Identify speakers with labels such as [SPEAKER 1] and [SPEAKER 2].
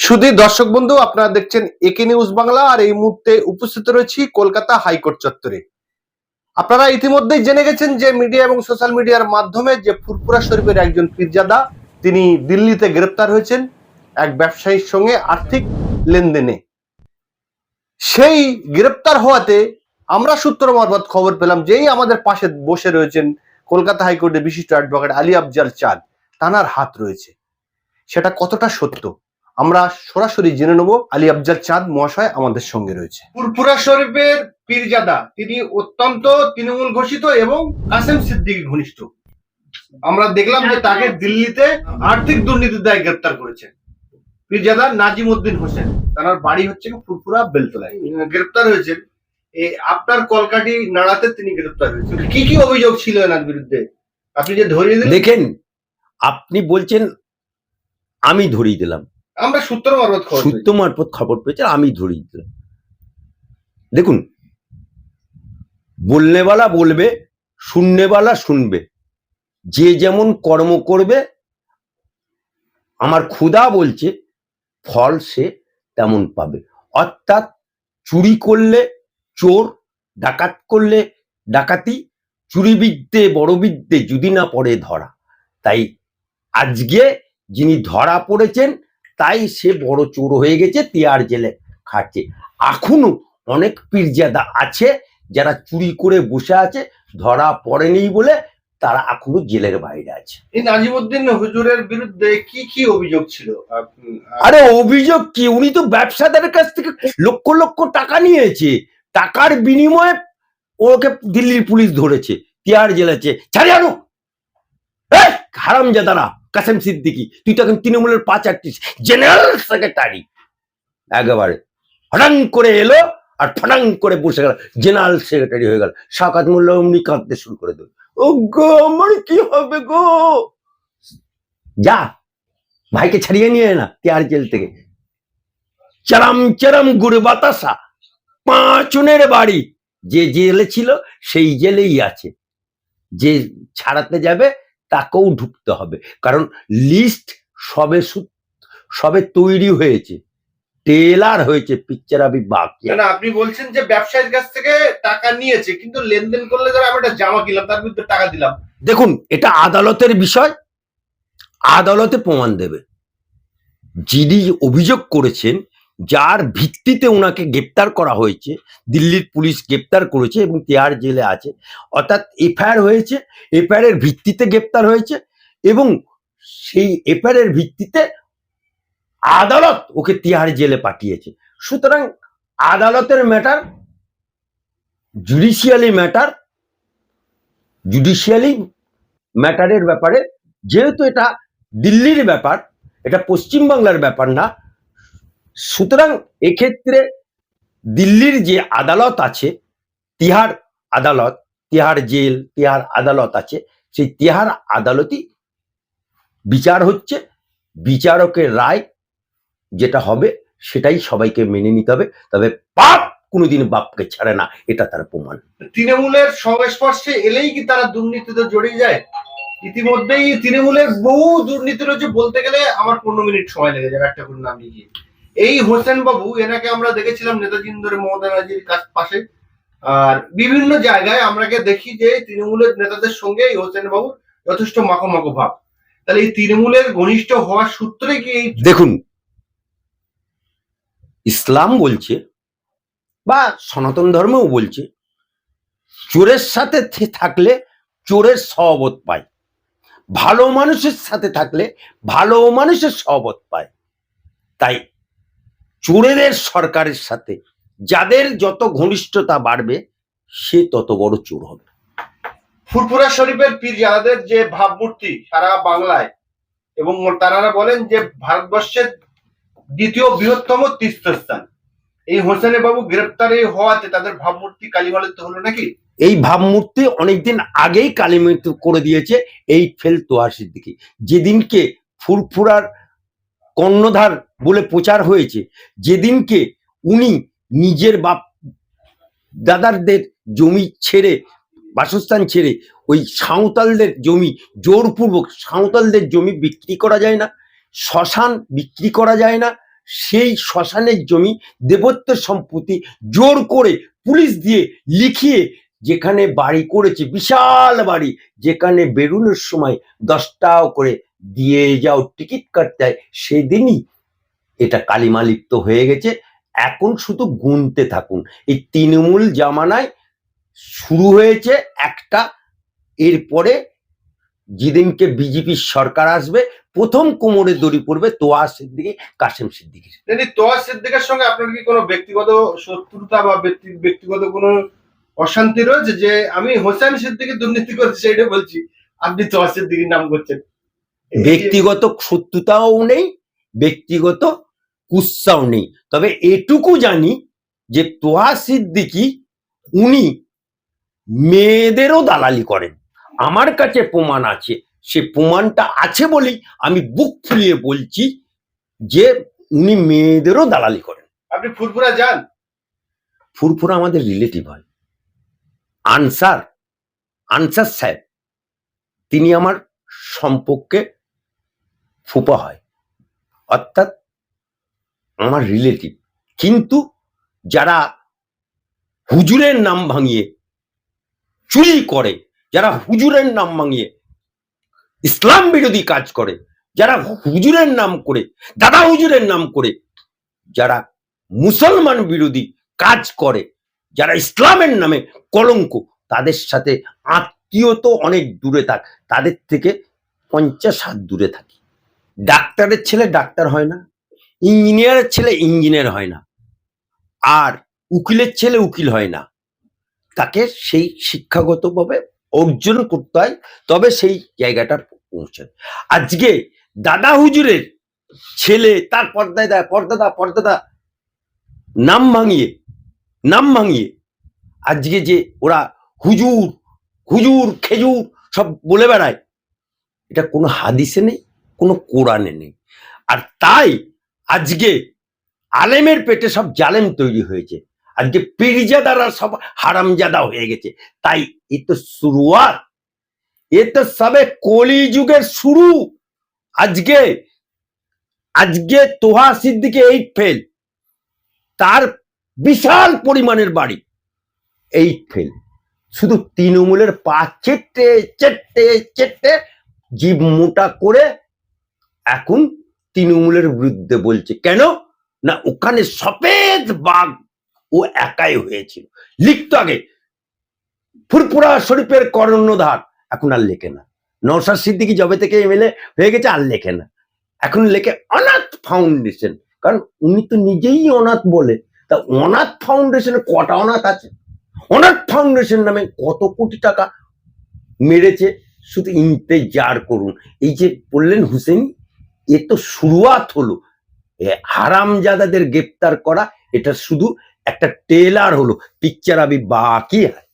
[SPEAKER 1] শুধু দর্শক বন্ধু, আপনারা দেখছেন একে নিউজ বাংলা, আর এই মুহূর্তে উপস্থিত রয়েছি কলকাতা হাইকোর্ট চত্বরে। আপনারা ইতিমধ্যেই জেনে গেছেন যে মিডিয়া এবং সোশ্যাল মিডিয়ার মাধ্যমে যে ফুরপুরা শরীফের একজন পীরজাদা, তিনি দিল্লিতে গ্রেপ্তার হয়েছেন এক ব্যবসায়ীর সঙ্গে আর্থিক লেনদেনে। সেই গ্রেপ্তার হওয়াতে আমরা সূত্র মারফত খবর পেলাম যেই আমাদের পাশে বসে রয়েছেন কলকাতা হাইকোর্টের বিশিষ্ট অ্যাডভোকেট আলী আফজাল চাঁদ। তানার হাত রয়েছে। সেটা কতটা সত্য? আমরা সরাসরি জেনে নেব আলী আফজাল চাঁদ মহাশয় আমাদের সঙ্গে রয়েছে। পুরপুরা শরীফের পীরজাদা তিনি অত্যন্ত তৃণমূল ঘোষিত এবং কাসেম সিদ্দিকী ঘনিষ্ঠ। আমরা দেখলাম যে তাকে দিল্লিতে আর্থিক দুর্নীতির দায় গ্রেপ্তার করেছে। পীরজাদা নাজিম উদ্দিন হোসেন তার বাড়ি হচ্ছে ফুরফুরা বেলতলায়। গ্রেপ্তার হয়েছেন। এই আপনার কলকাটি নাড়াতে তিনি গ্রেপ্তার হয়েছেন। কি কি অভিযোগ ছিল এনার বিরুদ্ধে? আপনি যে ধরিয়ে দিলেন
[SPEAKER 2] দেখেন আপনি বলছেন আমি ধরিয়ে দিলাম।
[SPEAKER 1] আমরা সূত্র মারফত খবর
[SPEAKER 2] সূত্র মারফত খবর পেয়েছে আমি ধরিয়ে দিলাম দেখুন বলনেওয়ালা বলবে শুননেওয়ালা শুনবে। যে যেমন কর্ম করবে আমার ক্ষুধা বলছে ফল সে তেমন পাবে। অর্থাৎ চুরি করলে চোর ডাকাত করলে ডাকাতি চুরি বিদ্যে বড় বিদ্যে যদি না পড়ে ধরা। তাই আজকে যিনি ধরা পড়েছেন তাই সে বড় চোর হয়ে গেছে তিয়ার জেলে খাচ্ছে। এখনও অনেক পীরজাদা আছে যারা চুরি করে বসে আছে ধরা পড়েনি বলে তারা এখনও জেলের বাইরে আছে।
[SPEAKER 1] এই নাজিমুদ্দিন হুজুরের বিরুদ্ধে কি কি অভিযোগ ছিল?
[SPEAKER 2] আরে অভিযোগ কি? উনি তো ব্যবসাদারের কাছ থেকে লক্ষ লক্ষ টাকা নিয়েছে। টাকার বিনিময়ে ওকে দিল্লির পুলিশ ধরেছে তিয়ার জেলেছে। ছাড়ি আনো! হারাম জাদারা, কাসেম সিদ্দিকি, তুই তো এখন তৃণমূলের পাঁচ আটত্রিশ জেনারেল সেক্রেটারি। একেবারে হঠাৎ করে এলো আর ফটাং করে বসে গেল, জেনারেল সেক্রেটারি হয়ে গেল। শাকাত মোল্লা অমনি কাঁদতে শুরু করে দেবে ও গো আমার কি হবে গো? যা, ভাইকে ছাড়িয়ে নিয়ে না, তিহার জেল থেকে। চরম চরম গুড় বাতাসা পাঁচনের বাড়ি। যে জেলে ছিল, সেই জেলেই আছে। যে ছাড়াতে যাবে তাকেও ঢুকতে হবে। কারণ লিস্ট সবে সবে তৈরি হয়েছে। টেলার হয়েছে পিকচার আবি বাকি।
[SPEAKER 1] না, না আপনি বলছেন যে ব্যবসায়ীর কাছ থেকে টাকা নিয়েছে কিন্তু লেনদেন করলে ধর আমি একটা জামা কিনলাম তার বিরুদ্ধে টাকা দিলাম।
[SPEAKER 2] দেখুন এটা আদালতের বিষয়। আদালতে প্রমাণ দেবে। যিনি অভিযোগ করেছেন যার ভিত্তিতে ওনাকে গ্রেপ্তার করা হয়েছে, দিল্লির পুলিশ গ্রেপ্তার করেছে এবং তিহার জেলে আছে। অর্থাৎ এফআইআর হয়েছে, এফআইআর ভিত্তিতে গ্রেপ্তার হয়েছে এবং সেই এফআইআর ভিত্তিতে আদালত ওকে তিহার জেলে পাঠিয়েছে। সুতরাং আদালতের ম্যাটার জুডিশিয়ালি ম্যাটার জুডিশিয়ালি ম্যাটারের ব্যাপারে যেহেতু এটা দিল্লির ব্যাপার, এটা পশ্চিমবাংলার ব্যাপার না সুতরাং এক্ষেত্রে দিল্লির যে আদালত আছে, তিহার আদালত, তিহার জেল, তিহার আদালত আছে, সেই তিহার আদালতই বিচার হচ্ছে, বিচারকের রায় যেটা হবে সেটাই সবাইকে মেনে নিতে হবে, তবে পাপ কোনোদিন বাপকে ছাড়ে না, এটা তার প্রমাণ।
[SPEAKER 1] তৃণমূলের সংস্পর্শে এলেই কি তারা দুর্নীতিতে জড়িয়ে যায়? ইতিমধ্যেই তৃণমূলের বহু দুর্নীতি রয়েছে বলতে গেলে আমার পনেরো মিনিট সময় লেগে যাবে, একটা করে নাম লিখিয়ে এই হোসেন বাবু এনাকে আমরা দেখেছিলাম নেতাজি ইন্দোরে মমতা ব্যানার্জির কাছ পাশে। আর বিভিন্ন জায়গায় আমরাকে দেখি যে তৃণমূলের নেতাদের সঙ্গে এই হোসেন বাবুর যথেষ্ট মাখো ভাব। তাহলে এই তৃণমূলের ঘনিষ্ঠ হওয়ার সূত্রে কি
[SPEAKER 2] দেখুন, ইসলাম বলছে বা সনাতন ধর্মও বলছে, চোরের সাথে থাকলে চোরের সহবত পায়। ভালো মানুষের সাথে থাকলে ভালো মানুষের সহবত পায়। তাই চোরেদের সরকারের সাথে যাদের যত ঘনিষ্ঠতা বাড়বে সে তত বড় চোর হবে।
[SPEAKER 1] ফুরফুরা শরীফের পীরজাদাদের যে ভাবমূর্তি সারা বাংলায় এবং তারা বলেন যে ভারতবর্ষের দ্বিতীয় বৃহত্তম তীর্থস্থান। এই হোসেনে বাবু গ্রেপ্তারে হওয়াতে তাদের ভাবমূর্তি কালীবালিত হলো নাকি?
[SPEAKER 2] এই ভাবমূর্তি অনেকদিন আগেই কালিমিত করে দিয়েছে এই ফেল তোয়ার সিদ্দিকি। যেদিনকে ফুরফুরার কর্ণধার বলে প্রচার হয়েছে। যেদিনকে উনি নিজের বাপ দাদারদের জমি ছেড়ে, বাসস্থান ছেড়ে ওই সাঁওতালদের জমি, জোরপূর্বক সাঁওতালদের জমি বিক্রি করা যায় না, শ্মশান বিক্রি করা যায় না, সেই শ্মশানের জমি দেবত্বের সম্পত্তি জোর করে পুলিশ দিয়ে লিখিয়ে যেখানে বাড়ি করেছে, বিশাল বাড়ি, যেখানে বেরোনোর সময় দশ টাকা করে দিয়ে যাও টিকিট কাটতে হয়। সেদিনই এটা কালিমালিপ্ত হয়ে গেছে। এখন শুধু গুনতে থাকুন। এই তৃণমূল জামানায় শুরু হয়েছে একটা, এরপরে যেদিনকে বিজেপির সরকার আসবে, প্রথম কোমরে দড়ি পড়বে তোয়া সিদ্দিকি কাশেম সিদ্দিকির।
[SPEAKER 1] তোয়া সিদ্দিকের সঙ্গে আপনার কি কোনো ব্যক্তিগত শত্রুতা বা ব্যক্তি- ব্যক্তিগত কোনো অশান্তি রয়েছে? যে আমি হোসেন সিদ্দিকি দুর্নীতি করছি সেটা বলছি। আপনি তোয়া সিদ্দিকির নাম করছেন।
[SPEAKER 2] ব্যক্তিগত শত্রুতাও নেই ব্যক্তিগত কুৎসাও নেই। তবে এটুকু জানি যে তোহা সিদ্দিকি উনি মেয়েদেরও দালালি করেন। আমার কাছে প্রমাণ আছে। সে প্রমাণটা আছে বলেই আমি বুক ফুলিয়ে বলছি যে উনি মেয়েদেরও দালালি করেন।
[SPEAKER 1] আপনি ফুরফুরা যান।
[SPEAKER 2] ফুরফুরা আমাদের রিলেটিভ হয়। আনসার আনসার সাহেব তিনি আমার সম্পর্কে ফুপা হয়। অর্থাৎ আমার রিলেটিভ কিন্তু যারা হুজুরের নাম ভাঙিয়ে, চুরি করে, যারা হুজুরের নাম ভাঙিয়ে, ইসলাম বিরোধী কাজ করে, যারা হুজুরের নাম করে, দাদা হুজুরের নাম করে, যারা মুসলমান বিরোধী কাজ করে, যারা ইসলামের নামে কলঙ্ক, তাদের সাথে আত্মীয় তো অনেক দূরে থাক, তাদের থেকে পঞ্চাশ হাত দূরে থাকি। ডাক্তারের ছেলে ডাক্তার হয় না, ইঞ্জিনিয়ারের ছেলে ইঞ্জিনিয়ার হয় না, আর উকিলের ছেলে উকিল হয় না। তাকে সেই শিক্ষাগতভাবে অর্জন করতে হয়, তবে সেই জায়গাটা পৌঁছায় আজকে দাদা হুজুরের ছেলে তার পর্দায় দেয় পর্দাদা পর্দাদা, নাম ভাঙিয়ে নাম ভাঙিয়ে, আজকে যে ওরা হুজুর হুজুর, খেজুর সব বলে বেড়ায়, এটা কোনো হাদিসে নেই? কোনো কোরআনে নেই। আর তাই আজকে আলেমের পেটে সব জালেম তৈরি হয়েছে। আজকে পীরজাদারা সব হারামজাদা হয়ে গেছে। তাই এ তো শুরুয়াত। এ তো সবে কলি যুগের শুরু। আজকে আজকে তোহা সিদ্দিকে এইট ফেল। তার বিশাল পরিমাণের বাড়ি এইট ফেল। শুধু তৃণমূলের পা চেটে চেটে চেটে জীব মোটা করে এখন তৃণমূলের বিরুদ্ধে বলছে, কেন? না, ওখানে সফেদ বাঘ ও একাই হয়েছিল। লিখতো আগে, ফুরফুরা শরীফের কর্ণধার। এখন আর লেখে না। নৌসাদ সিদ্দিকি জবে থেকে এমএলএ হয়ে গেছে, আর লেখে না। এখন লেখে অনাথ ফাউন্ডেশন। কারণ উনি তো নিজেই অনাথ বলে। তা অনাথ ফাউন্ডেশনে কটা অনাথ আছে? অনাথ ফাউন্ডেশন নামে কত কোটি টাকা মেরেছে? শুধু ইন্তেজার করুন। এই যে বললেন হুসেন এ তো শুরুয়াত হলো। হারামজাদাদের গ্রেপ্তার করা, এটা শুধু একটা টেলার হলো। পিকচার আবি বাকি হ্যায়